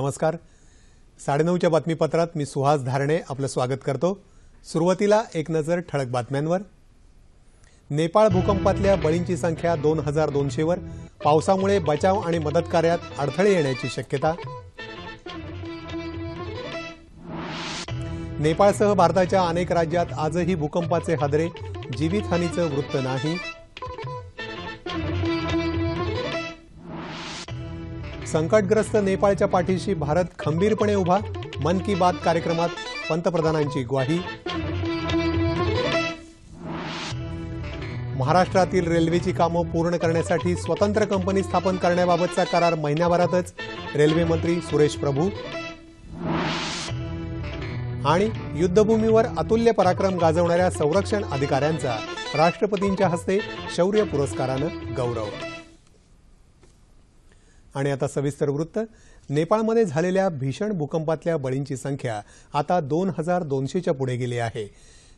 नमस्कार. साडेनऊच्या बातमीपत्रात मी सुहास धारणे आपलं स्वागत करतो. सुरुवातीला एक नजर ठळक बातम्यांवर. नेपाळ भूकंपातल्या बळींची संख्या दोन हजार दोनशेवर पावसामुळे बचाव आणि मदत कार्यात अडथळे येण्याची शक्यता. नेपाळसह भारताच्या अनेक राज्यात आजही भूकंपाचे हादरे. जीवितहानीचं वृत्त नाही. संकटग्रस्त नेपाळच्या पाठीशी भारत खंबीरपणे उभा. मन की बात कार्यक्रमात पंतप्रधानांची ग्वाही. महाराष्ट्रातील रेल्वेची कामं पूर्ण करण्यासाठी स्वतंत्र कंपनी स्थापन करण्याबाबतचा करार महिन्याभरातच रेल्वे मंत्री सुरेश प्रभू. आणि युद्धभूमीवर अतुल्य पराक्रम गाजवणाऱ्या संरक्षण अधिकाऱ्यांचा राष्ट्रपतींच्या हस्ते शौर्य पुरस्कारानं गौरव. आणि आता सविस्तर वृत्त. नेपाळमध्ये झालेल्या भीषण भूकंपातल्या बळींची संख्या आता दोन हजार दोनशेच्या पुढे गेली आहे.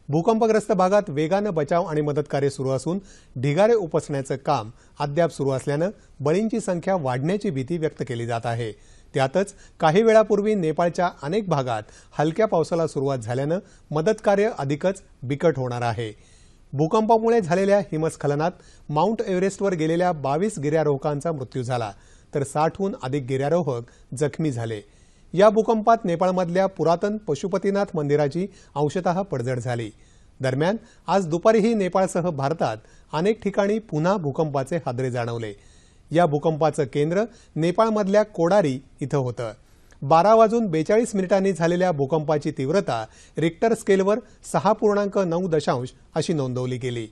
भूकंपग्रस्त भागात वेगानं बचाव आणि मदत कार्य सुरू असून ढिगारे उपसण्याचं काम अद्याप सुरू असल्यानं बळींची संख्या वाढण्याची भीती व्यक्त केली जात आहे. त्यातच काही वेळापूर्वी नेपाळच्या अनेक भागात हलक्या पावसाला सुरुवात झाल्यानं मदत कार्य अधिकच बिकट होणार आहे. भूकंपामुळे झालेल्या हिमस्खलनात माउंट एव्हरेस्टवर गेलेल्या बावीस गिर्यारोहकांचा मृत्यू झाला. तर साठहून अधिक गिर्यारोहक जखमी झाले. या भूकंपात नेपाळमधल्या पुरातन पशुपतीनाथ मंदिराची अंशतः पडझड झाली. दरम्यान आज दुपारीही नेपाळसह भारतात अनेक ठिकाणी पुन्हा भूकंपाचे हादरे जाणवले. या भूकंपाचं केंद्र नेपाळमधल्या कोडारी इथं होतं. बारा वाजून बेचाळीस मिनिटांनी झालेल्या भूकंपाची तीव्रता रिक्टर स्केलवर सहा पूर्णांक नऊ दशांश अशी नोंदवली गेली.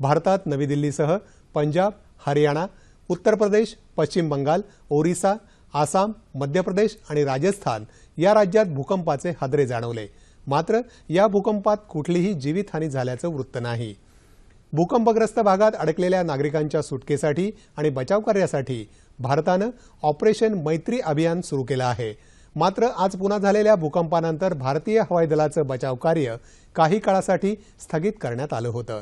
भारतात नवी दिल्लीसह पंजाब हरियाणा उत्तर प्रदेश पश्चिम बंगाल ओरिसा आसाम मध्य प्रदेश आणि राजस्थान या राज्यात भूकंपाचे हादरे जाणवले. मात्र या भूकंपात कुठलीही जीवितहानी झाल्याचं वृत्त नाही. भूकंपग्रस्त भागात अडकलेल्या नागरिकांच्या सुटकेसाठी आणि बचाव कार्यासाठी भारतानं ऑपरेशन मैत्री अभियान सुरू केलं आहे. मात्र आज पुन्हा झालेल्या भूकंपानंतर भारतीय हवाई दलाचं बचाव कार्य काही काळासाठी स्थगित करण्यात आलं होतं.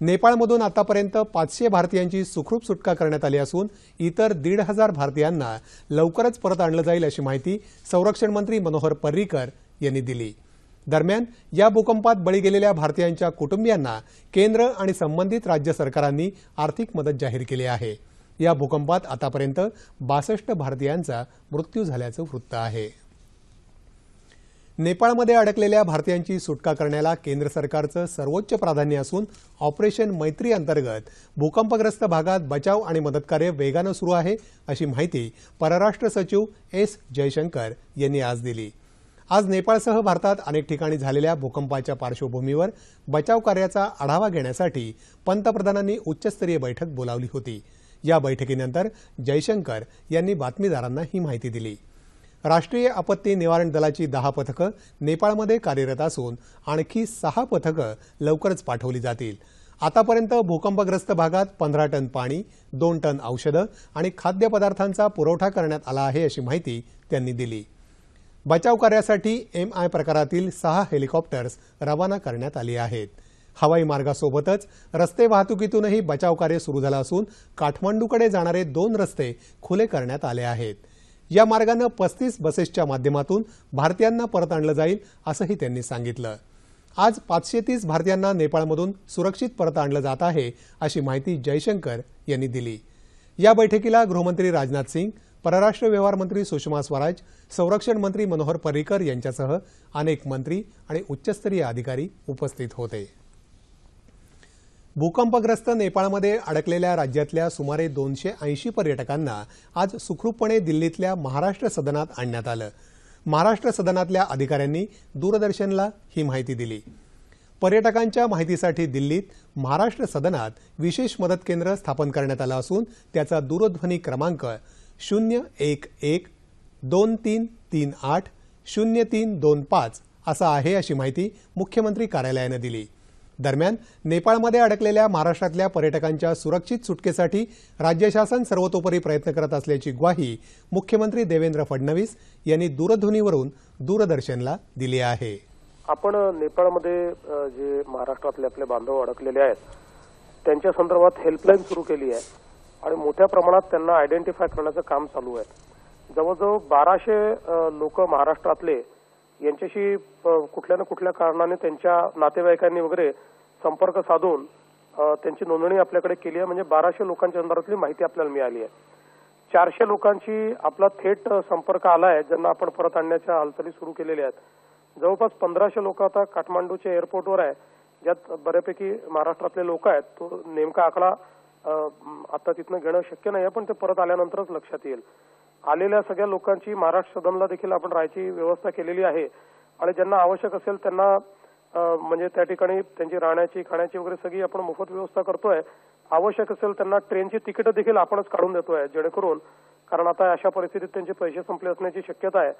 नेपाळमधून आतापर्यंत पाचशे भारतीयांची सुखरूप सुटका करण्यात आली असून इतर दीड हजार भारतीयांना लवकरच परत आणलं जाईल अशी माहिती संरक्षण मंत्री मनोहर पर्रीकर यांनी दिली. दरम्यान या भूकंपात बळी गेलेल्या भारतीयांच्या कुटुंबियांना केंद्र आणि संबंधित राज्य सरकारांनी आर्थिक मदत जाहीर केली आहे. या भूकंपात आतापर्यंत बासष्ट भारतीयांचा मृत्यू झाल्याचं वृत्त आहे. नेपाळमध्ये अडकलेल्या भारतीयांची सुटका करण्याला केंद्र सरकारचं सर्वोच्च प्राधान्य असून ऑपरेशन मैत्री अंतर्गत भूकंपग्रस्त भागात बचाव आणि मदतकार्य वेगानं सुरू आहे अशी माहिती परराष्ट्र सचिव एस जयशंकर यांनी आज दिली. आज नेपाळसह भारतात अनेक ठिकाणी झालेल्या भूकंपाच्या पार्श्वभूमीवर बचाव कार्याचा आढावा घेण्यासाठी पंतप्रधानांनी उच्चस्तरीय बैठक बोलावली होती. या बैठकीनंतर जयशंकर यांनी बातमीदारांना ही माहिती दिली. राष्ट्रीय आपत्ती निवारण दलाची दहा पथकं नेपाळमध्ये कार्यरत असून आणखी सहा पथकं लवकरच पाठवली जातील. आतापर्यंत भूकंपग्रस्त भागात पंधरा टन पाणी दोन टन औषधं आणि खाद्यपदार्थांचा पुरवठा करण्यात आला आहे अशी माहिती त्यांनी दिली. बचाव कार्यासाठी एम आय प्रकारातील सहा हेलिकॉप्टर्स रवाना करण्यात आली आहेत. हवाई मार्गासोबतच रस्ते वाहतुकीतूनही बचाव कार्य सुरू झालं असून काठमांडूकडे जाणारे दोन रस्ते खुले करण्यात आले आहेत. या मार्गानं पस्तीस बसेसच्या माध्यमातून भारतीयांना परत आणलं जाईल असंही त्यांनी सांगितलं. आज पाचशे तीस भारतीयांना नेपाळमधून सुरक्षित परत आणलं जात आहे अशी माहिती जयशंकर यांनी दिली. या बैठकीला गृहमंत्री राजनाथ सिंग परराष्ट्र व्यवहार मंत्री सुषमा स्वराज संरक्षण मंत्री मनोहर पर्रिकर यांच्यासह अनेक मंत्री आणि उच्चस्तरीय अधिकारी उपस्थित होते. भूकंपग्रस्त नेपाळमध्ये अडकलेल्या राज्यातल्या सुमारे दोनशे ऐंशी पर्यटकांना आज सुखरूपपणे दिल्लीतल्या महाराष्ट्र सदनात आणण्यात आलं. महाराष्ट्र सदनातल्या अधिकाऱ्यांनी दूरदर्शनला ही माहिती दिली. पर्यटकांच्या माहितीसाठी दिल्लीत महाराष्ट्र सदनात विशेष मदत केंद्र स्थापन करण्यात आलं असून त्याचा दूरध्वनी क्रमांक शून्य एक एक दोन तीन तीन आठ शून्य तीन दोन पाच असा आहे अशी माहिती मुख्यमंत्री कार्यालयानं दिली. दरम्यान नेपाळमध्ये अडकलेल्या महाराष्ट्रातल्या पर्यटकांच्या सुरक्षित सुटकेसाठी राज्य शासन सर्वतोपरी प्रयत्न करत असल्याची ग्वाही मुख्यमंत्री देवेंद्र फडणवीस यांनी दूरध्वनीवरून दूरदर्शनला दिली आहे. आपण नेपाळमध्ये जे महाराष्ट्रातले आपले बांधव अडकलेले आहेत त्यांच्या संदर्भात हेल्पलाईन सुरू केली आहे आणि मोठ्या प्रमाणात त्यांना आयडेंटिफाय करण्याचं काम चालू आहे. जवळजवळ बाराशे लोक महाराष्ट्रातले यांच्याशी कुठल्या ना कुठल्या कारणाने त्यांच्या नातेवाईकांनी वगैरे संपर्क साधून त्यांची नोंदणी आपल्याकडे केली आहे. म्हणजे बाराशे लोकांच्या संदर्भातली माहिती आपल्याला मिळाली आहे. चारशे लोकांशी आपला थेट संपर्क आला आहे ज्यांना आपण परत आणण्याच्या हालचाली सुरू केलेल्या आहेत. जवळपास पंधराशे लोक आता काठमांडूच्या एअरपोर्टवर आहे ज्यात बऱ्यापैकी महाराष्ट्रातले लोक आहेत. तो नेमका आकडा आता तिथनं घेणं शक्य नाही पण ते परत आल्यानंतरच लक्षात येईल. आलेल्या सगळ्या लोकांची महाराष्ट्र सदनला देखील आपण राहायची व्यवस्था केलेली आहे. आणि ज्यांना आवश्यक असेल त्यांना म्हणजे त्या ठिकाणी त्यांची राहण्याची खाण्याची वगैरे सगळी आपण मोफत व्यवस्था करतोय. आवश्यक असेल त्यांना ट्रेनची तिकीटं देखील आपणच काढून देतोय जेणेकरून कारण आता अशा परिस्थितीत त्यांचे पैसे संपले असण्याची शक्यता आहे.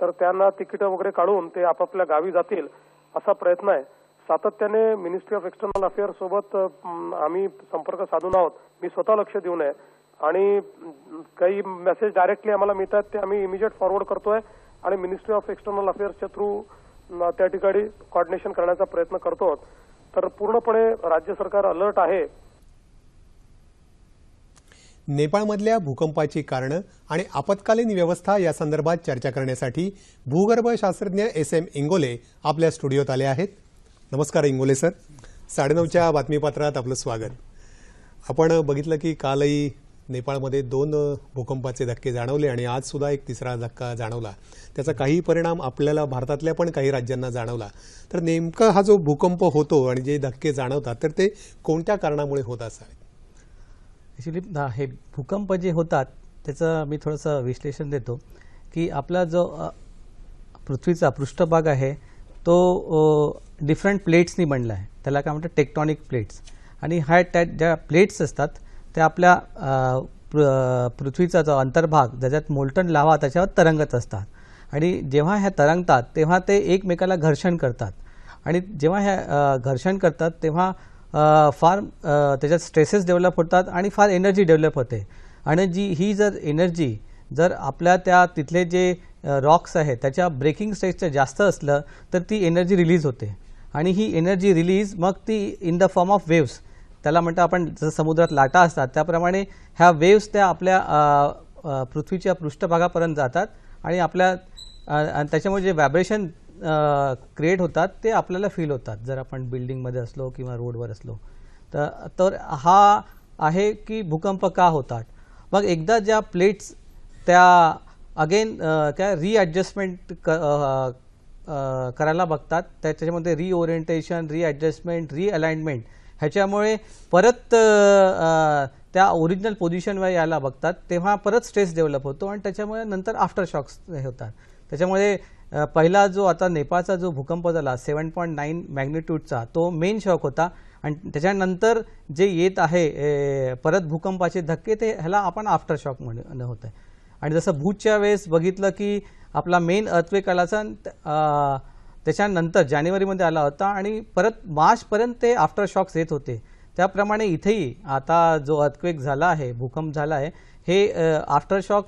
तर त्यांना तिकीटं वगैरे काढून ते आपापल्या गावी जातील असा प्रयत्न आहे. सातत्याने मिनिस्ट्री ऑफ एक्सटर्नल अफेअर्स सोबत आम्ही संपर्क साधून आहोत. मी स्वतः लक्ष देऊन आहे. आणि काही मेसेज डायरेक्टली आम्हाला मिळतात ते आम्ही इमिजिएट फॉरवर्ड करतोय आणि मिनिस्ट्री ऑफ एक्सटर्नल अफेअर्सच्या थ्रू त्या ठिकाणी कॉर्डिनेशन करण्याचा प्रयत्न करतो तर पूर्णपणे राज्य सरकार अलर्ट आहे. नेपाळमधल्या भूकंपाची कारणं आणि आपत्कालीन व्यवस्था या संदर्भात चर्चा करण्यासाठी भूगर्भशास्त्रज्ञ एस एम इंगोले आपल्या स्टुडिओत आले आहेत. नमस्कार इंगोले सर. साडेनऊच्या बातमीपत्रात आपलं स्वागत. आपण बघितलं की कालही नेपाळमध्ये दोन भूकंपाचे धक्के जाणवले आणि आज सुद्धा एक तिसरा धक्का जाणवला. त्याचा काही परिणाम आपल्याला भारतातल्या पण काही राज्यांना जाणवला. तर नेमका हा जो भूकंप होतो आणि जे धक्के जाणवतात तर ते कोणत्या कारणामुळे होत असावेत ॲक्च्युली हे भूकंप जे होतात त्याचं मी थोडंसं विश्लेषण देतो की आपला जो पृथ्वीचा पृष्ठभाग आहे तो डिफरंट प्लेट्सनी बनला आहे. त्याला काय म्हणतात? टेक्टॉनिक प्लेट्स आणि ह्या त्या ज्या प्लेट्स असतात ते आपल्या पृथ्वीचा जो अंतर्भाग ज्याच्यात मोल्टन लावा त्याच्यावर तरंगत असतात. आणि जेव्हा ह्या तरंगतात तेव्हा ते एकमेकाला घर्षण करतात. आणि जेव्हा ह्या घर्षण करतात तेव्हा फार त्याच्यात स्ट्रेसेस डेव्हलप होतात आणि फार एनर्जी डेव्हलप होते. आणि जी ही जर एनर्जी जर आपल्या त्या तिथले जे रॉक्स आहेत त्याच्या ब्रेकिंग स्टेजचं जास्त असलं तर ती एनर्जी रिलीज होते. आणि ही एनर्जी रिलीज मग ती in the form of waves त्याला म्हणतो आपण जसं समुद्रात लाटा असतात त्याप्रमाणे ह्या वेव्स त्या आपल्या पृथ्वीच्या पृष्ठभागापर्यंत जातात आणि आपल्या आणि त्याच्यामुळे जे व्हायब्रेशन क्रिएट होतात ते आपल्याला फील होतात. जर आपण बिल्डिंगमध्ये असलो किंवा रोडवर असलो. तर तर हा आहे की भूकंप का होतात? मग एकदा ज्या प्लेट्स त्या अगेन काय रिॲडजस्टमेंट क करायला बघतात त्याच्यामध्ये रिओरिएंटेशन रिॲडजस्टमेंट रिअलाइनमेंट ह्याच्यामुळे परत त्या ओरिजिनल पोझिशनवर यायला बघतात तेव्हा परत स्ट्रेस डेव्हलप होतो आणि त्याच्यामुळे नंतर आफ्टर शॉक्स हे होतात. त्याच्यामुळे पहिला जो आता नेपाळचा जो भूकंप झाला सेवन पॉईंट नाईन मॅग्निट्यूडचा तो मेन शॉक होता. आणि त्याच्यानंतर जे येत आहे परत भूकंपाचे धक्के ते ह्याला आपण आफ्टर शॉक म्हण होत आहे आणि जसं भूजच्या वेळेस बघितलं की आपला मेन अर्थवेक आलाचा त्याच्यानंतर जानेवारीमध्ये आला होता आणि परत मार्चपर्यंत ते आफ्टर शॉक्स येत होते. त्याप्रमाणे इथेही आता जो अर्थक्वेक झाला आहे भूकंप झाला आहे हे आफ्टर शॉक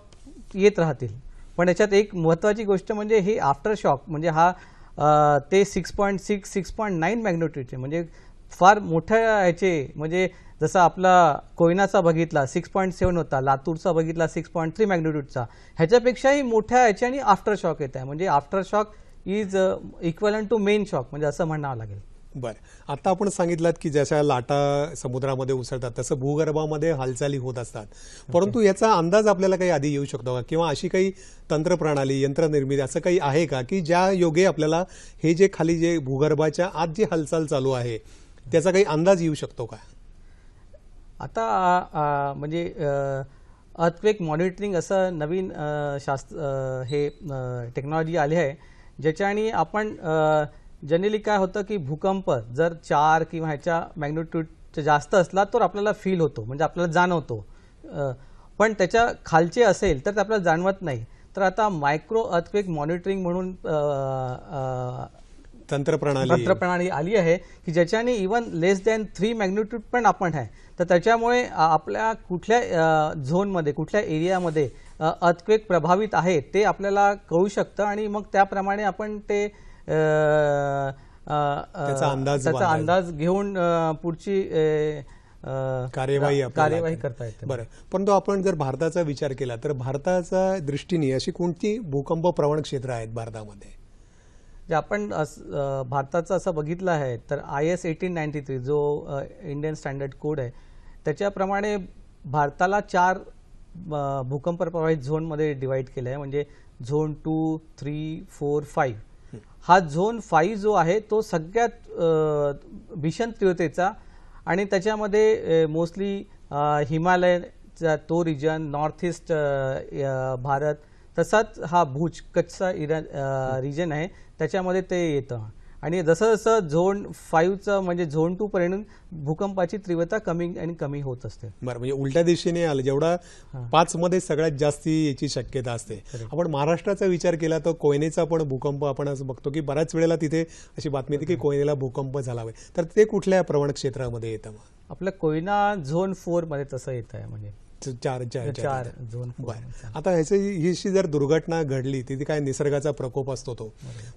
येत राहतील. पण याच्यात एक महत्त्वाची गोष्ट म्हणजे हे आफ्टर शॉक म्हणजे हा ते six point six six point nine मॅग्नेट्यूडचे म्हणजे फार मोठ्या ह्याचे म्हणजे जसा आपला कोयनाचा बघितला सिक्स पॉईंट सेवन होता लातूरचा बघितला सिक्स पॉईंट थ्री मॅग्नेट्यूडचा ह्याच्यापेक्षाही मोठ्या ह्याच्याने आफ्टर शॉक येत आहे. म्हणजे aftershock is equal to main shock म्हणजे असं म्हणावं लागेल. बरं. आता आपण सांगितलं की जशा लाटा समुद्रामध्ये उसळतात तसं भूगर्भामध्ये हालचाली होत असतात. परंतु याचा अंदाज आपल्याला काही आधी येऊ शकतो का? किंवा अशी काही तंत्रप्रणाली यंत्रनिर्मिती असं काही आहे का की ज्या योगे आपल्याला हे जे खाली जे भूगर्भाच्या आत जी हालचाल चालू आहे त्याचा काही अंदाज येऊ शकतो का? आता म्हणजे अर्थक्वेक मॉनिटरिंग असं नवीन शास्त्र हे टेक्नॉलॉजी आली आहे. ज्याच्याने आपण जनरली काय होतं की भूकंप जर चार किंवा ह्याच्या मॅग्निट्यूडचा जास्त असला तर आपल्याला फील होतो म्हणजे आपल्याला जाणवतो. पण त्याच्या खालचे असेल तर ते आपल्याला जाणवत नाही. तर आता मायक्रो अर्थक्वेक मॉनिटरिंग म्हणून तंत्रप्रणाली. तंत्रप्रणाली आली आहे की ज्याच्याने even less than three magnitude पण आपण आहे. तर त्याच्यामुळे आपल्या कुठल्या झोनमध्ये कुठल्या एरियामध्ये अर्थक्वेक प्रभावित आहे ते आपल्याला कळू शकतं आणि मग त्याप्रमाणे आपण ते त्याचा अंदाज त्याचा. अंदाज घेऊन पुढची कार्यवाही कार्यवाही. करता येते. बरं. परंतु आपण जर भारताचा विचार केला तर भारताच्या दृष्टीने अशी कोणती भूकंप प्रवण क्षेत्र आहेत भारतामध्ये? जे आपण अस- भारताचं असं बघितलं आहे तर I S eighteen ninety three जो इंडियन स्टँडर्ड कोड आहे त्याच्याप्रमाणे भारताला चार भूकंप प्रभावित झोनमध्ये डिवाईड केलं आहे म्हणजे zone two three four five. हा झोन फाईव्ह जो आहे तो सगळ्यात भीषण तीव्रतेचा आणि त्याच्यामध्ये मोस्टली हिमालयचा तो रिजन नॉर्थ ईस्ट भारत तसाच हा भुज कच्छचा रिजन आहे. त्याच्यामध्ये ते येतं. आणि जसं जसं झोन फाईव्हचं म्हणजे झोन टू पर्यंत भूकंपाची तीव्रता कमी आणि कमी होत असते. बरं म्हणजे उलट्या दिशेने आलं. जेवढा पाच मध्ये सगळ्यात जास्ती याची शक्यता असते. आपण महाराष्ट्राचा विचार केला तर कोयनेचा पण भूकंप आपण असं बघतो की बऱ्याच वेळेला तिथे अशी बातमी येते की कोयनेला भूकंप झाला तर ते कुठल्या प्रवण क्षेत्रामध्ये येतं मग? आपलं कोयना झोन फोरमध्ये तसं येत आहे म्हणजे. चार चार चार झोन बरं. आता ह्याची ही जर दुर्घटना घडली तिथे काय निसर्गाचा प्रकोप असतो तो.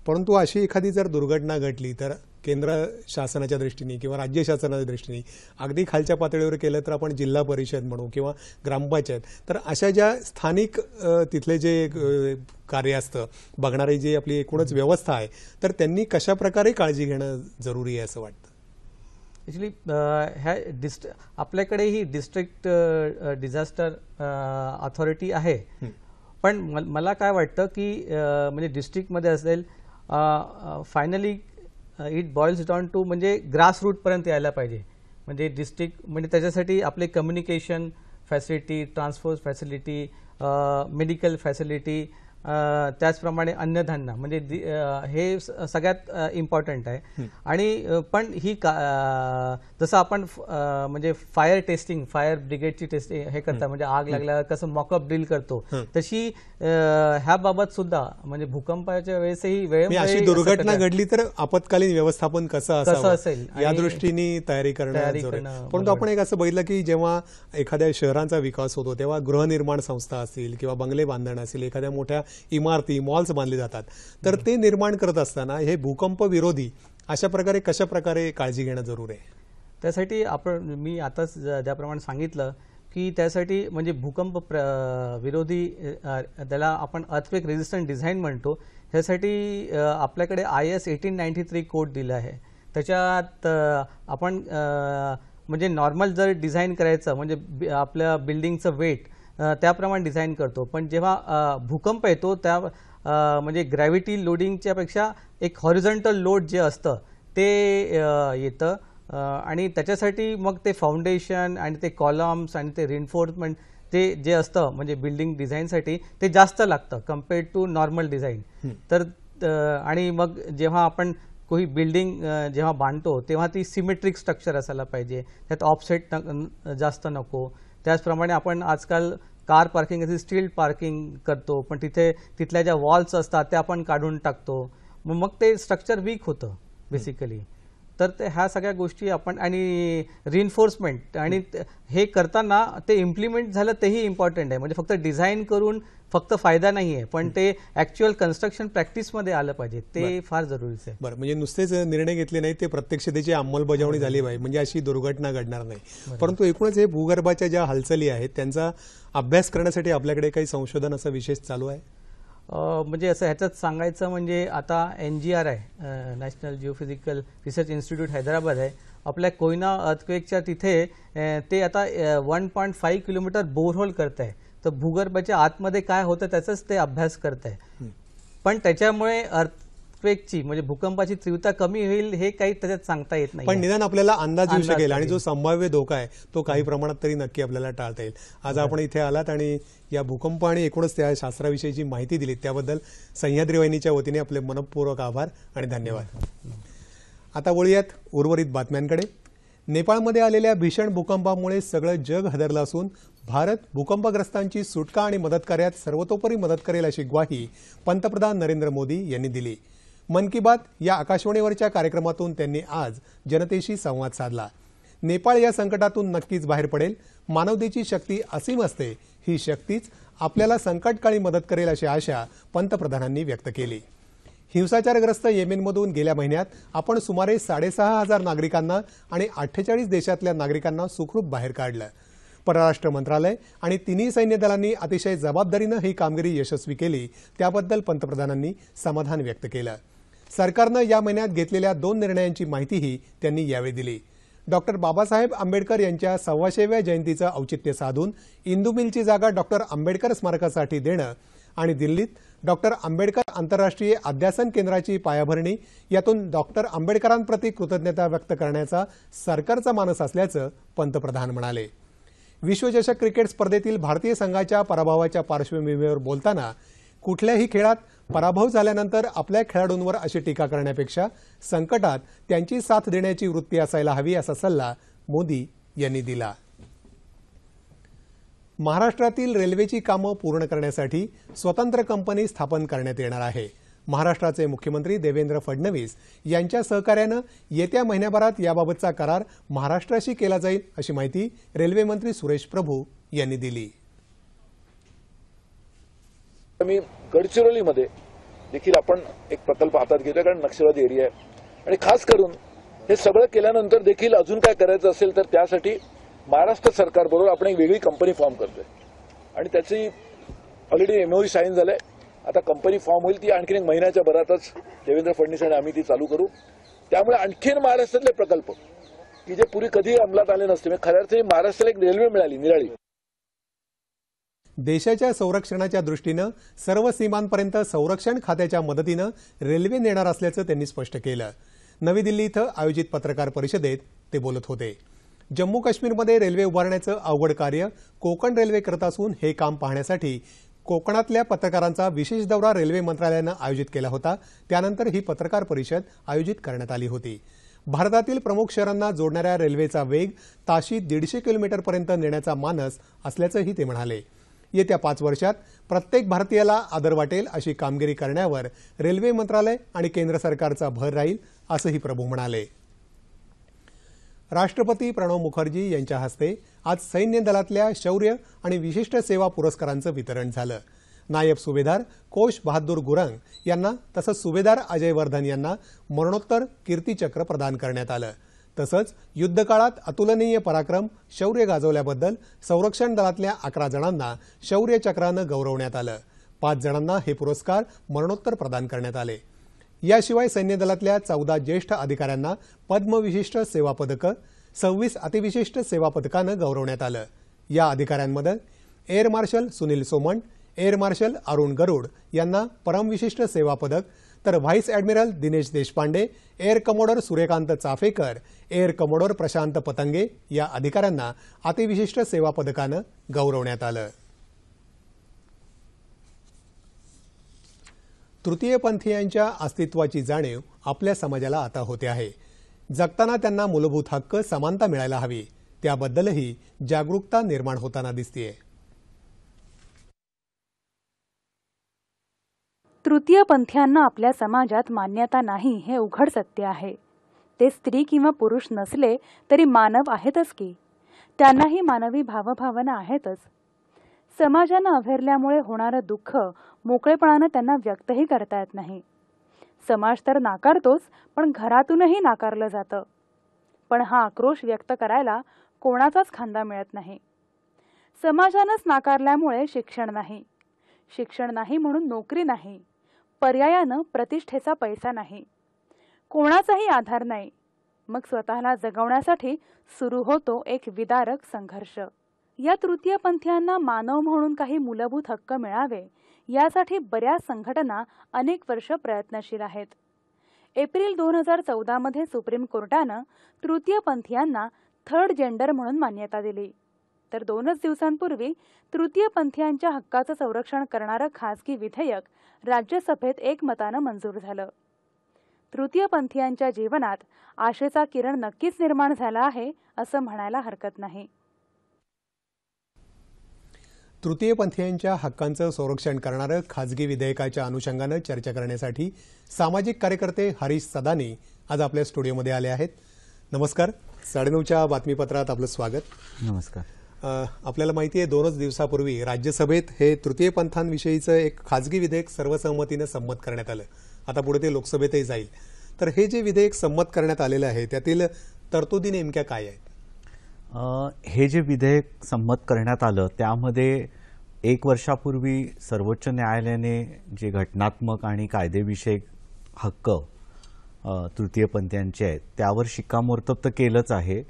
परंतु अशी एखादी जर दुर्घटना घडली तर केंद्र शासनाच्या दृष्टीने किंवा राज्य शासनाच्या दृष्टीने अगदी खालच्या पातळीवर केलं तर आपण जिल्हा परिषद म्हणू किंवा ग्रामपंचायत तर अशा ज्या स्थानिक तिथले जे कार्य असतं बघणारी जी आपली एकूणच व्यवस्था आहे तर त्यांनी कशा प्रकारे काळजी घेणं जरुरी आहे असं वाटतं? ॲक्च्युली ह्या डिस्ट आपल्याकडे ही डिस्ट्रिक्ट डिझास्टर अथॉरिटी आहे. पण मल- मला काय वाटतं की अ, म्हणजे डिस्ट्रिक्टमध्ये असेल finally it boils down to म्हणजे ग्रास रूटपर्यंत यायला पाहिजे. म्हणजे डिस्ट्रिक्ट म्हणजे त्याच्यासाठी आपले communication facility transport facility medical facility त्याचप्रमाणे अन्नधान्य म्हणजे हे सगळ्यात इम्पॉर्टंट आहे. आणि पण ही का जसं आपण म्हणजे फायर टेस्टिंग फायर ब्रिगेडची टेस्टिंग हे करतात. म्हणजे आग लागल्यावर कसं मॉकअप ड्रिल करतो. तशी अ, ह्या बाबत सुद्धा म्हणजे भूकंपाच्या वेळेसही मी वेळोवेळी अशी दुर्घटना. घडली तर आपत्कालीन व्यवस्थापन कसं कसं असेल? या दृष्टीने तयारी करणं परंतु आपण एक असं बघितलं की जेव्हा एखाद्या शहरांचा विकास होतो तेव्हा गृहनिर्माण संस्था असतील किंवा बंगले बांधणं असेल एखाद्या मोठ्या इमारती मॉल्स बांधले जातात. तर ते निर्माण करत असताना हे भूकंप विरोधी अशा प्रकारे कशा प्रकारे काळजी घेणं जरुरी आहे? त्यासाठी आपण मी आताच ज्याप्रमाणे सांगितलं की त्यासाठी म्हणजे भूकंप प्र विरोधी त्याला आपण अर्थवेक रेजिस्टंट डिझाईन म्हणतो. ह्यासाठी आपल्याकडे I S eighteen ninety three code दिलं आहे. त्याच्यात आपण म्हणजे नॉर्मल जर डिझाईन करायचं म्हणजे आपल्या बिल्डिंगचं वेट त्याप्रमाणे डिझाईन करतो. पण जेव्हा भूकंप येतो त्या म्हणजे ग्रॅव्हिटी लोडिंगच्या पेक्षा एक हॉरिझॉन्टल लोड जे असतं ते येतं. आणि त्याच्यासाठी मग ते फाउंडेशन आणि ते कॉलम्स आणि ते रिन्फोर्समेंट ते जे असतं म्हणजे बिल्डिंग डिझाईनसाठी ते जास्त लागतं कम्पेअर्ड टू नॉर्मल डिझाईन तर आणि मग जेव्हा आपण कोणी बिल्डिंग जेव्हा बांधतो तेव्हा ती सिमेट्रिक स्ट्रक्चर असायला पाहिजे. त्यात ऑफसेट जास्त नको. त्याचप्रमाणे आपण आजकाल कार पार्किंग स्टील पार्किंग करतो पण तिथे तिथल्या ज्या वॉल्स असतात त्या आपण काढून टाकतो. मग मग ते स्ट्रक्चर वीक होतं बेसिकली तर ते ह्या सगळ्या गोष्टी आपण आणि रिइन्फोर्समेंट आणि हे करताना ते इम्प्लिमेंट झालं तेही इम्पॉर्टंट आहे. म्हणजे फक्त डिझाईन करून फक्त फायदा नाही आहे पण ते ऍक्च्युअल कन्स्ट्रक्शन प्रॅक्टिसमध्ये आलं पाहिजे. ते फार जरुरीचं आहे. बरं म्हणजे नुसतेच निर्णय घेतले नाही ते प्रत्यक्ष त्याची अंमलबजावणी झाली पाहिजे म्हणजे अशी दुर्घटना घडणार नाही. परंतु एकूणच हे भूगर्भाच्या ज्या हालचाली आहेत त्यांचा अभ्यास करण्यासाठी आपल्याकडे काही संशोधन असं विशेष चालू आहे? म्हणजे असं ह्याच्यात सांगायचं म्हणजे आता एन जी आर आहे national geophysical research institute Hyderabad आहे. आपल्या कोयना अर्थक्वेकच्या तिथे ते आता one point five kilometre borehole करत आहे तर भूगर्भाच्या आतमध्ये काय होतं त्याचाच ते अभ्यास करत आहे पण त्याच्यामुळे अर्थक्वेकची म्हणजे भूकंपाची तीव्रता कमी होईल हे काही त्याच्यात सांगता येत नाही पण निदान आपल्याला अंदाज येऊ शकेल आणि. जो संभाव्य धोका आहे तो काही प्रमाणात तरी नक्की आपल्याला टाळता येईल. आज आपण इथे आलात आणि या भूकंप आणि एकूणच त्या शास्त्राविषयीची माहिती दिली त्याबद्दल सह्याद्री वाहिनीच्या वतीने आपले मनपूर्वक आभार आणि धन्यवाद. आता वळूयात उर्वरित बातम्यांकडे. नेपाळमध्ये आलेल्या भीषण भूकंपामुळे सगळं जग हादरलं असून भारत भूकंपग्रस्तांची सुटका आणि मदत कार्यात सर्वतोपरी मदत करेल अशी ग्वाही पंतप्रधान नरेंद्र मोदी यांनी दिली. मन की बात या आकाशवाणीवरच्या कार्यक्रमातून त्यांनी आज जनतेशी संवाद साधला. नेपाळ या संकटातून नक्कीच बाहेर पडेल. मानवतेची शक्ती असीम असते. ही शक्तीच आपल्याला संकटकाळी मदत करेल अशी आशा पंतप्रधानांनी व्यक्त केली. हिंसाचारग्रस्त येमेनमधून गेल्या महिन्यात आपण सुमारे साडेसहा हजार नागरिकांना आणि अठ्ठेचाळीस देशातल्या नागरिकांना सुखरूप बाहेर काढलं. परराष्ट्र मंत्रालय आणि तिन्ही सैन्य दलांनी अतिशय जबाबदारीनं ही कामगिरी यशस्वी केली. त्याबद्दल पंतप्रधानांनी समाधान व्यक्त केलं. सरकारनं या महिन्यात घेतलेल्या दोन निर्णयांची माहितीही त्यांनी यावेळी दिली. डॉक्टर बाबासाहेब आंबेडकर यांच्या सव्वाशेव्या जयंतीचं औचित्य साधून इंदू मिलची जागा डॉक्टर आंबेडकर स्मारकासाठी देणं आणि दिल्लीत डॉक्टर आंबेडकर आंतरराष्ट्रीय अध्यासन केंद्राची पायाभरणी यातून डॉक्टर आंबेडकरांप्रती कृतज्ञता व्यक्त करण्याचा सरकारचा मानस असल्याचं पंतप्रधान म्हणाले. विश्वचषक क्रिकेट स्पर्धेतील भारतीय संघाच्या पराभवाच्या पार्श्वभूमीवर बोलताना कुठल्याही खेळात पराभव झाल्यानंतर आपल्या खेळाडूंवर अशी टीका करण्यापेक्षा संकटात त्यांची साथ देण्याची वृत्ती असायला हवी असा सल्ला मोदी यांनी दिला. महाराष्ट्रातील रेल्वेची कामं पूर्ण करण्यासाठी स्वतंत्र कंपनी स्थापन करण्यात येणार आहे. महाराष्ट्राचे मुख्यमंत्री देवेंद्र फडणवीस यांच्या सहकार्यानं येत्या महिन्याभरात याबाबतचा करार महाराष्ट्राशी केला जाईल अशी माहिती रेल्वेमंत्री सुरेश प्रभू यांनी दिली. मी गडचिरोलीमध्ये देखील आपण एक प्रकल्प हातात घेतोय कारण नक्षलवादी एरिया आहे. आणि खास करून हे सगळं केल्यानंतर देखील अजून काय करायचं असेल तर त्यासाठी महाराष्ट्र सरकारबरोबर आपण एक वेगळी कंपनी फॉर्म करतोय. आणि त्याची ऑलरेडी एमओई साईन झालंय. आता कंपनी फॉर्म होईल ती आणखीन एक महिन्याच्या भरातच देवेंद्र फडणवीस आणि आम्ही ती चालू करू. त्यामुळे आणखीन महाराष्ट्रातले प्रकल्प की जे पूर्वी कधी अंमलात आले नसते म्हणजे खऱ्या अर्थाने महाराष्ट्राला एक रेल्वे मिळाली निराळी. देशाच्या संरक्षणाच्या दृष्टीनं सर्व सीमांपर्यंत संरक्षण खात्याच्या मदतीनं रेल्वे नेणार असल्याचं त्यांनी स्पष्ट केलं. नवी दिल्ली इथं आयोजित पत्रकार परिषदेत ते बोलत होते. जम्मू काश्मीरमध्ये रेल्वे उभारण्याचं अवघड कार्य कोकण रेल्वे करत असून हे काम पाहण्यासाठी कोकणातल्या पत्रकारांचा विशेष दौरा रेल्वे मंत्रालयानं आयोजित केला होता. त्यानंतर ही पत्रकार परिषद आयोजित करण्यात आली होती. भारतातील प्रमुख शहरांना जोडणाऱ्या रेल्वेचा वेग ताशी दीडशे किलोमीटरपर्यंत नेण्याचा मानस असल्याचंही ते म्हणाले. येत्या पाच वर्षात प्रत्येक भारतीयाला आदर वाटेल अशी कामगिरी करण्यावर रेल्वे मंत्रालय आणि केंद्र सरकारचा भर राहील असंही प्रभू म्हणाले. राष्ट्रपती प्रणव मुखर्जी यांच्या हस्ते आज सैन्य दलातल्या शौर्य आणि विशिष्ट सेवा पुरस्कारांचं वितरण झालं. नायब सुभेदार कोश बहादूर गुरंग यांना तसंच सुभेदार अजय वर्धन यांना मरणोत्तर कीर्तीचक्र प्रदान करण्यात आलं. तसंच युद्धकाळात अतुलनीय पराक्रम शौर्य गाजवल्याबद्दल संरक्षण दलातल्या अकरा जणांना शौर्य चक्रानं गौरवण्यात आलं. पाच जणांना हे पुरस्कार मरणोत्तर प्रदान करण्यात आले. याशिवाय सैन्य दलातल्या चौदा ज्येष्ठ अधिकाऱ्यांना पद्मविशिष्ट सेवा पदकं सव्वीस अतिविशिष्ट सेवा पदकानं गौरवण्यात आलं. या अधिकाऱ्यांमध्ये air marshal Sunil Soman air marshal Arun Garud यांना परमविशिष्ट सेवा पदक तर vice admiral Dinesh Deshpande air commodore Suryakant Chaphekar air commodore Prashant Patange या अधिकाऱ्यांना अतिविशिष्ट सेवा पदकानं गौरवण्यात आलं. तृतीयपंथीयांच्या अस्तित्वाची जाणीव आपल्या समाजाला आता होते आहे. जगताना त्यांना मूलभूत हक्क समानता मिळायला हवी त्याबद्दलही जागरूकता निर्माण होताना दिसतीये. तृतीयपंथीयांना आपल्या समाजात मान्यता नाही हे उघड सत्य आहे. ते स्त्री किंवा पुरुष नसले तरी मानव आहेतच की. त्यांनाही मानवी भावभावना आहेतच. समाजानं अभेरल्यामुळे होणारं दुःख मोकळेपणानं त्यांना व्यक्तही करता येत नाही. समाज तर नाकारतोच पण घरातूनही नाकारलं जातं. पण हा आक्रोश व्यक्त करायला कोणाचाच खांदा मिळत नाही. समाजानंच नाकारल्यामुळे शिक्षण नाही. शिक्षण नाही म्हणून नोकरी नाही. पर्यायानं प्रतिष्ठेचा पैसा नाही. कोणाचाही आधार नाही. मग स्वतःला जगवण्यासाठी सुरू होतो एक विदारक संघर्ष. या तृतीयपंथीयांना मानव म्हणून काही मूलभूत हक्क मिळावे यासाठी बऱ्याच संघटना अनेक वर्ष प्रयत्नशील आहेत. एप्रिल दोन हजार चौदामध्ये सुप्रीम कोर्टानं तृतीयपंथीयांना थर्ड जेंडर म्हणून मान्यता दिली. तर दोनच दिवसांपूर्वी तृतीयपंथीयांच्या हक्काचं संरक्षण करणारं खासगी विधेयक राज्यसभेत एकमतानं मंजूर झालं. तृतीयपंथीयांच्या जीवनात आशेचा किरण नक्कीच निर्माण झाला आहे असं म्हणायला हरकत नाही. तृतीयपंथीयांच्या हक्कांचं संरक्षण करणारं खाजगी विधेयकाच्या अनुषंगानं चर्चा करण्यासाठी सामाजिक कार्यकर्ते हरीश सदानी आज आपल्या स्टुडिओमध्ये आले आहेत. नमस्कार. साडेनऊच्या बातमीपत्रात आपलं स्वागत. नमस्कार. आपल्याला माहिती आहे दोनच दिवसापूर्वी राज्यसभेत हे तृतीयपंथांविषयीचं एक खाजगी विधेयक सर्वसंमतीनं संमत करण्यात आलं. आता पुढे ते लोकसभेतही जाईल. तर हे जे विधेयक संमत करण्यात आलेलं आहे त्यातील तरतुदी नेमक्या काय आहेत? हे जे विधेयक संमत करण्यात आलं त्यामध्ये एक वर्षापूर्वी सर्वोच्च न्यायालयाने जे घटनात्मक आणि कायदेविषयक हक्क तृतीयपंथीयांचे आहेत त्यावर शिक्कामोर्तब तर केलंच आहे.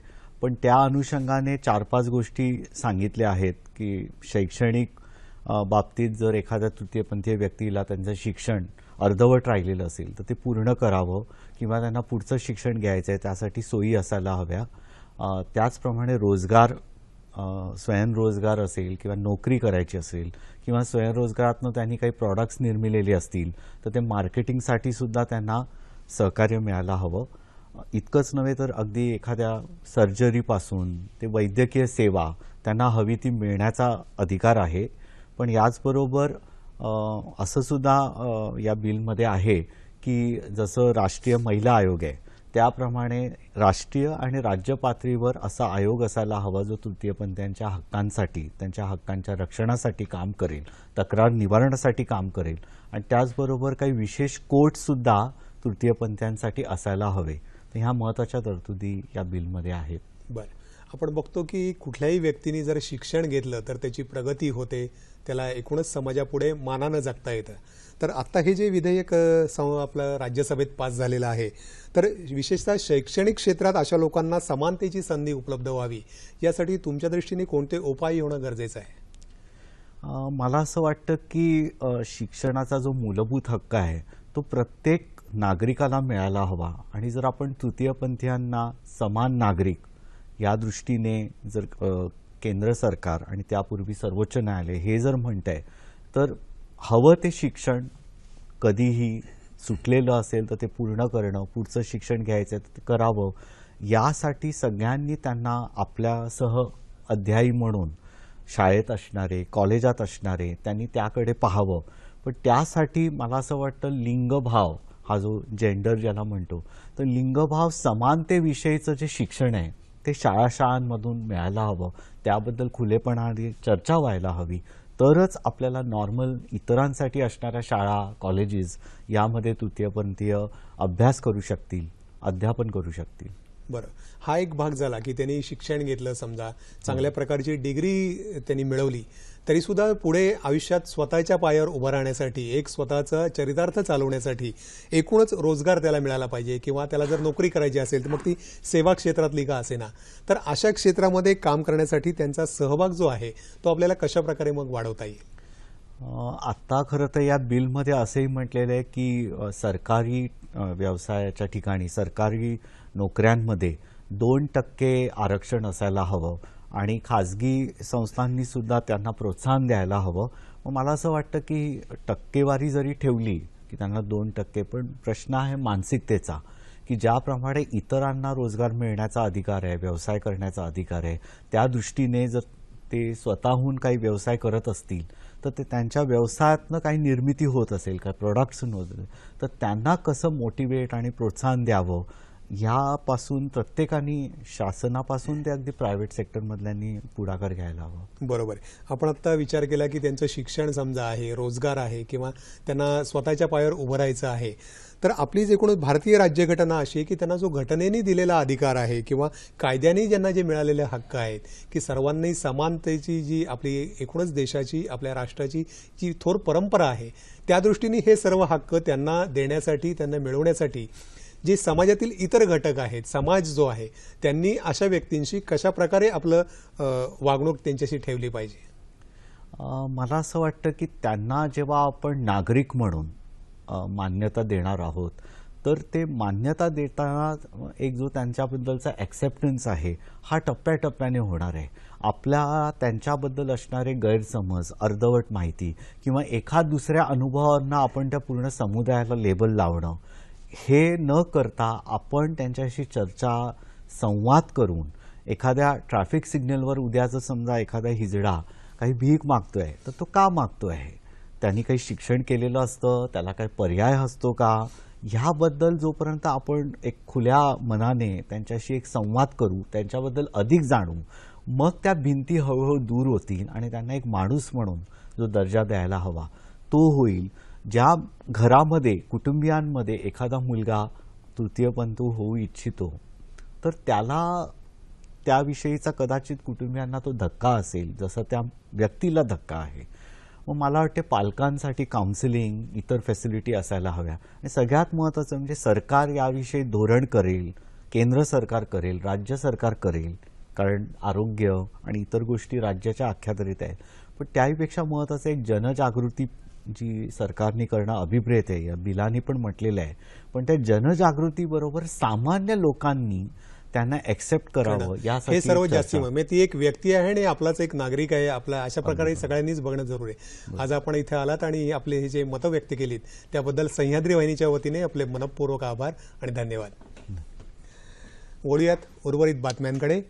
पण त्या अनुषंगाने चार पाच गोष्टी सांगितल्या आहेत की शैक्षणिक बाबतीत जर एखाद्या तृतीयपंथीय व्यक्तीला त्यांचं शिक्षण अर्धवट राहिलेलं असेल तर ते पूर्ण करावं किंवा त्यांना पुढचं शिक्षण घ्यायचं आहे त्यासाठी सोयी असायला हव्या. त्याचप्रमाणे रोजगार स्वयंरोजगार असेल किंवा नोकरी करायची असेल किंवा स्वयंरोजगारातनं त्यांनी काही प्रॉडक्ट्स निर्मिलेले असतील तर ते मार्केटिंगसाठी सुद्धा त्यांना सहकार्य मिळायला हवं. इतकंच नव्हे तर अगदी एखाद्या सर्जरीपासून ते वैद्यकीय सेवा त्यांना हवी ती मिळण्याचा अधिकार आहे. पण याचबरोबर असं सुद्धा या बिलमध्ये आहे की जसं राष्ट्रीय महिला आयोग आहे त्याप्रमाणे राष्ट्रीय आणि राज्य पातळीवर असा आयोग असायला हवा जो तृतीयपंथ्यांच्या हक्कांसाठी त्यांच्या हक्कांच्या रक्षणासाठी काम करेल तक्रार निवारणासाठी काम करेल. आणि त्याचबरोबर काही विशेष कोर्टसुद्धा तृतीयपंथ्यांसाठी असायला हवे. तर ह्या महत्त्वाच्या तरतुदी या बिलमध्ये आहेत. बरं. आपण बघतो की कुठल्याही व्यक्तीने जर शिक्षण घेतलं तर त्याची प्रगती होते त्याला एकूणच समाजापुढे मानानं जगता येतं. तर आत्ता हे जे विधेयक आपलं राज्यसभेत पास झालेलं आहे तर विशेषतः शैक्षणिक क्षेत्रात अशा लोकांना समानतेची संधी उपलब्ध व्हावी यासाठी तुमच्या दृष्टीने कोणते उपाय होणं गरजेचं आहे? मला असं वाटतं की शिक्षणाचा जो मूलभूत हक्क आहे तो प्रत्येक नागरिकाला मिळायला हवा. आणि जर आपण तृतीयपंथीयांना समान नागरिक या दृष्टीने जर केंद्र सरकार आणि त्यापूर्वी सर्वोच्च न्यायालय हे जर म्हणत आहे तर हवं ते शिक्षण कधीही सुटलेलं असेल तर ते पूर्ण करणं पुढचं शिक्षण घ्यायचं आहे तर ते करावं. यासाठी सगळ्यांनी त्यांना आपल्यासह अध्यायी म्हणून शाळेत असणारे कॉलेजात असणारे त्यांनी त्याकडे पाहावं. पण त्यासाठी मला असं वाटतं लिंगभाव हा जो जेंडर ज्याला म्हणतो तर लिंगभाव समानतेविषयीचं जे शिक्षण आहे ते शाळा शाळांमधून मिळायला हवं. त्याबद्दल खुलेपणाने चर्चा व्हायला हवी. तरच आपल्याला नॉर्मल इतरांसाठी असणाऱ्या शाळा कॉलेजेस यामध्ये तृतीयपंथीय अभ्यास करू शकतील अध्यापन करू शकतील. बरं. हा एक भाग झाला की त्यांनी शिक्षण घेतलं समजा. चांगल्या प्रकारची डिग्री त्यांनी मिळवली. तरीसुद्धा पुढे आयुष्यात स्वतःच्या पायावर उभं राहण्यासाठी एक स्वतःचा चरितार्थ चालवण्यासाठी एकूणच रोजगार त्याला मिळाला पाहिजे किंवा त्याला जर नोकरी करायची असेल तर मग ती सेवा क्षेत्रातली का असे ना तर अशा क्षेत्रामध्ये काम करण्यासाठी त्यांचा सहभाग जो आहे तो आपल्याला कशाप्रकारे मग वाढवता येईल? आत्ता खरं तर या बिलमध्ये असंही म्हटलेलं आहे की सरकारी व्यवसायाच्या ठिकाणी सरकारी नोकऱ्यांमध्ये दोन टक्के आरक्षण असायला हवं. आणि खाजगी संस्थांनी सुद्धा त्यांना प्रोत्साहन द्यायला हवं. मग मला असं वाटतं की टक्केवारी जरी ठेवली की त्यांना दोन टक्के पण प्रश्न आहे मानसिकतेचा की ज्याप्रमाणे इतरांना रोजगार मिळण्याचा अधिकार आहे व्यवसाय करण्याचा अधिकार आहे त्या दृष्टीने जर ते स्वतःहून काही व्यवसाय करत असतील तर ते त्यांच्या व्यवसायातनं काही निर्मिती होत असेल काय प्रोडक्ट्स होत असेल तर त्यांना कसं मोटिवेट आणि प्रोत्साहन द्यावं? ह्यापासून प्रत्येकाने शासनापासून ते अगदी प्रायव्हेट सेक्टरमधल्यांनी पुढाकार घ्यायला हवा. बरोबर आपण आत्ता विचार केला की त्यांचं शिक्षण समजा आहे रोजगार आहे किंवा त्यांना स्वतःच्या पायावर उभं राहायचं आहे तर आपली जे कोण भारतीय राज्यघटना अशी आहे की त्यांना जो घटनेने दिलेला अधिकार आहे किंवा कायद्याने ज्यांना जे मिळालेले हक्क आहेत की सर्वांनी समानतेची जी आपली एकूणच देशाची आपल्या राष्ट्राची जी थोर परंपरा आहे त्या दृष्टीने हे सर्व हक्क त्यांना देण्यासाठी त्यांना मिळवण्यासाठी जे समाजातील इतर घटक आहेत समाज जो आहे त्यांनी अशा व्यक्तींशी कशा प्रकारे आपलं वागणूक त्यांच्याशी ठेवली पाहिजे? मला असं वाटतं की त्यांना जेव्हा आपण नागरिक म्हणून मान्यता देणार आहोत तर ते मान्यता देताना एक जो त्यांच्याबद्दलचा ॲक्सेप्टन्स आहे हा टप्प्याटप्प्याने होणार आहे. आपल्या त्यांच्याबद्दल असणारे गैरसमज अर्धवट माहिती किंवा एखाद दुसऱ्या अनुभवांना आपण त्या पूर्ण समुदायाला लेबल लावणं हे न करता आपण त्यांच्याशी चर्चा संवाद करून एखाद्या ट्रॅफिक सिग्नलवर उद्याचं समजा एखादा हिजडा काही भीक मागतोय तर तो का मागतोय? त्यांनी काही शिक्षण केलेलं असतं त्याला काही पर्याय असतो का? ह्याबद्दल जोपर्यंत आपण एक खुल्या मनाने त्यांच्याशी एक संवाद करू त्यांच्याबद्दल अधिक जाणू मग त्या भिंती हळूहळू दूर होतील आणि त्यांना एक माणूस म्हणून जो दर्जा द्यायला हवा तो होईल. ज्या घरामध्ये कुटुंबियांमध्ये एखादा मुलगा तृतीयपंथू होऊ इच्छितो तर त्याला त्याविषयीचा कदाचित कुटुंबियांना तो धक्का असेल जसं त्या व्यक्तीला धक्का आहे. मग मला वाटते पालकांसाठी काउन्सिलिंग इतर फॅसिलिटी असायला हव्या. आणि सगळ्यात महत्त्वाचं म्हणजे सरकार याविषयी धोरण करेल केंद्र सरकार करेल राज्य सरकार करेल कारण आरोग्य आणि इतर गोष्टी राज्याच्या अख्यातरीत आहेत. पण त्याहीपेक्षा महत्त्वाचं एक जनजागृती जी सरकारने करणं अभिप्रेत आहे या बिलाने पण म्हटलेलं आहे. पण त्या जनजागृतीबरोबर सामान्य लोकांनी त्यांना एक्सेप्ट करावं यासाठी हे सर्व जास्ती. म्हणजे ती एक व्यक्ती आहे आणि आपलाच एक नागरिक आहे आपला अशा प्रकारे सगळ्यांनीच बघणं जरूर आहे. आज आपण इथे आलात आणि आपले हे जे मतं व्यक्त केलीत त्याबद्दल सह्याद्री वाहिनीच्या वतीने आपले मनपूर्वक आभार आणि धन्यवाद. वळूयात उर्वरित बातम्यांकडे.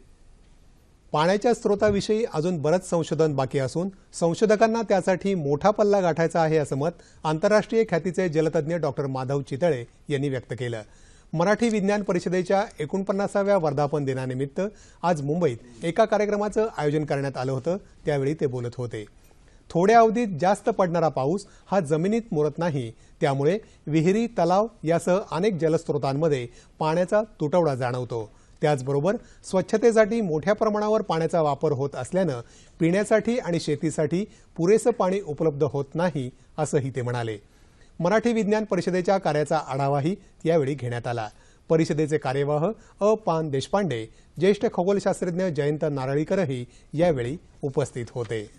पाण्याच्या स्रोताविषयी अजून बरंच संशोधन बाकी असून संशोधकांना त्यासाठी मोठा पल्ला गाठायचा आहे असं मत आंतरराष्ट्रीय ख्यातीचे जलतज्ञ डॉक्टर माधव चितळे यांनी व्यक्त केलं. मराठी विज्ञान परिषदेच्या एकोणपन्नासाव्या वर्धापन दिनानिमित्त आज मुंबईत एका कार्यक्रमाचं आयोजन करण्यात आलं होतं. त्यावेळी ते बोलत होते. थोड्या अवधीत जास्त पडणारा पाऊस हा जमिनीत मुरत नाही. त्यामुळे विहिरी तलाव यासह अनेक जलस्रोतांमध्ये पाण्याचा तुटवडा जाणवतो. त्याचबरोबर स्वच्छतेसाठी मोठ्या प्रमाणावर पाण्याचा वापर होत असल्यानं पिण्यासाठी आणि शेतीसाठी पुरेसं पाणी उपलब्ध होत नाही असंही ते म्हणाले. मराठी विज्ञान परिषदेच्या कार्याचा आढावाही यावेळी घेण्यात आला. परिषदेचे कार्यवाह अ. पान देशपांडे ज्येष्ठ खगोलशास्त्रज्ञ जयंत नारळीकरही यावेळी उपस्थित होते.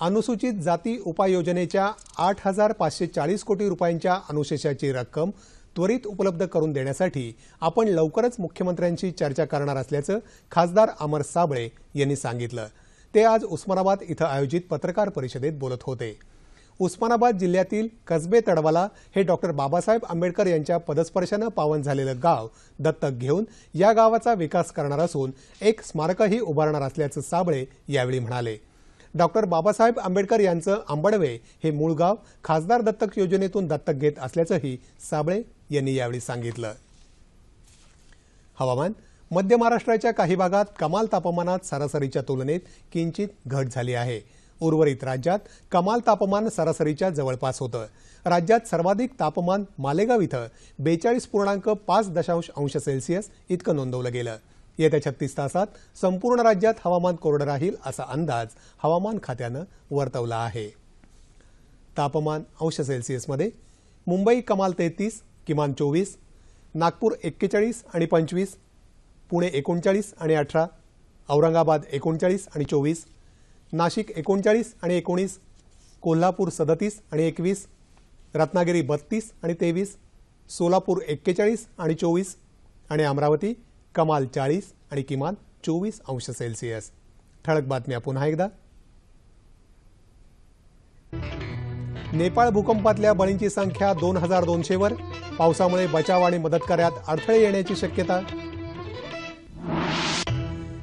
अनुसूचित जाती उपाययोजनेच्या आठ हजार पाचशे चाळीस कोटी रुपयांच्या अनुशेषाची रक्कम त्वरित उपलब्ध करून देण्यासाठी आपण लवकरच मुख्यमंत्र्यांशी चर्चा करणार असल्याचं खासदार अमर साबळे यांनी सांगितलं. ते आज उस्मानाबाद इथं आयोजित पत्रकार परिषदेत बोलत होते. उस्मानाबाद जिल्ह्यातील कसबे तडवाला हे डॉक्टर बाबासाहेब आंबेडकर यांच्या पदस्पर्शानं पावन झालेलं गाव दत्तक घेऊन या गावाचा विकास करणार असून एक स्मारकही उभारणार असल्याचं साबळे यावेळी म्हणाले. डॉक्टर बाबासाहेब आंबेडकर यांचं आंबडवे हे मूळ गाव खासदार दत्तक योजनेतून दत्तक घेत असल्याचंही साबळे यांनी यावेळी सांगितलं. हवामान मध्य महाराष्ट्राच्या काही भागात कमाल तापमानात सरासरीच्या तुलनेत किंचित घट झाली आहे. उर्वरित राज्यात कमाल तापमान सरासरीच्या जवळपास होतं. राज्यात सर्वाधिक तापमान मालेगाव इथं बेचाळीस पूर्णांक पाच दशांश अंश सेल्सिअस इतकं नोंदवलं गेलं. येत्या छत्तीस तासात संपूर्ण राज्यात हवामान कोरडं राहील असा अंदाज हवामान खात्यानं वर्तवला आहे. तापमान अंश सेल्सिअसमध्ये मुंबई कमाल तेहतीस किमान चोवीस नागपूर एक्केचाळीस आणि पंचवीस पुणे एकोणचाळीस आणि अठरा औरंगाबाद एकोणचाळीस आणि चोवीस नाशिक एकोणचाळीस आणि एकोणीस कोल्हापूर सदतीस आणि एकवीस रत्नागिरी बत्तीस आणि तेवीस सोलापूर एक्केचाळीस आणि चोवीस आणि अमरावती कमाल चाळीस आणि किमान चोवीस अंश सेल्सिअस. ठळक बातम्या पुन्हा एकदा. नेपाळ भूकंपातल्या बळींची संख्या दोन हजार दोनशेवर. पावसामुळे बचाव आणि मदत कार्यात अडथळे येण्याची शक्यता.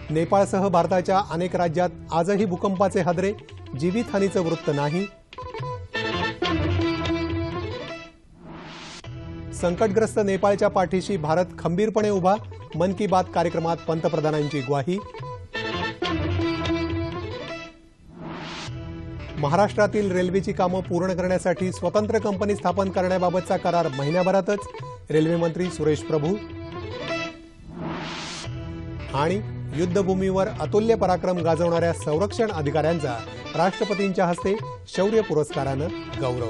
नेपाळसह भारताच्या अनेक राज्यात आजही भूकंपाचे हादरे जीवितहानीचं वृत्त नाही. संकटग्रस्त नेपाळच्या पाठीशी भारत खंबीरपणे उभा. मन की बात कार्यक्रमात पंतप्रधानांची ग्वाही. महाराष्ट्रातील रेल्वेची कामं पूर्ण करण्यासाठी स्वतंत्र कंपनी स्थापन करण्याबाबतचा करार महिन्याभरातच. रेल्वेमंत्री सुरेश प्रभू. आणि युद्धभूमीवर अतुल्य पराक्रम गाजवणाऱ्या संरक्षण अधिकाऱ्यांचा राष्ट्रपतींच्या हस्ते शौर्य पुरस्कारानं गौरव.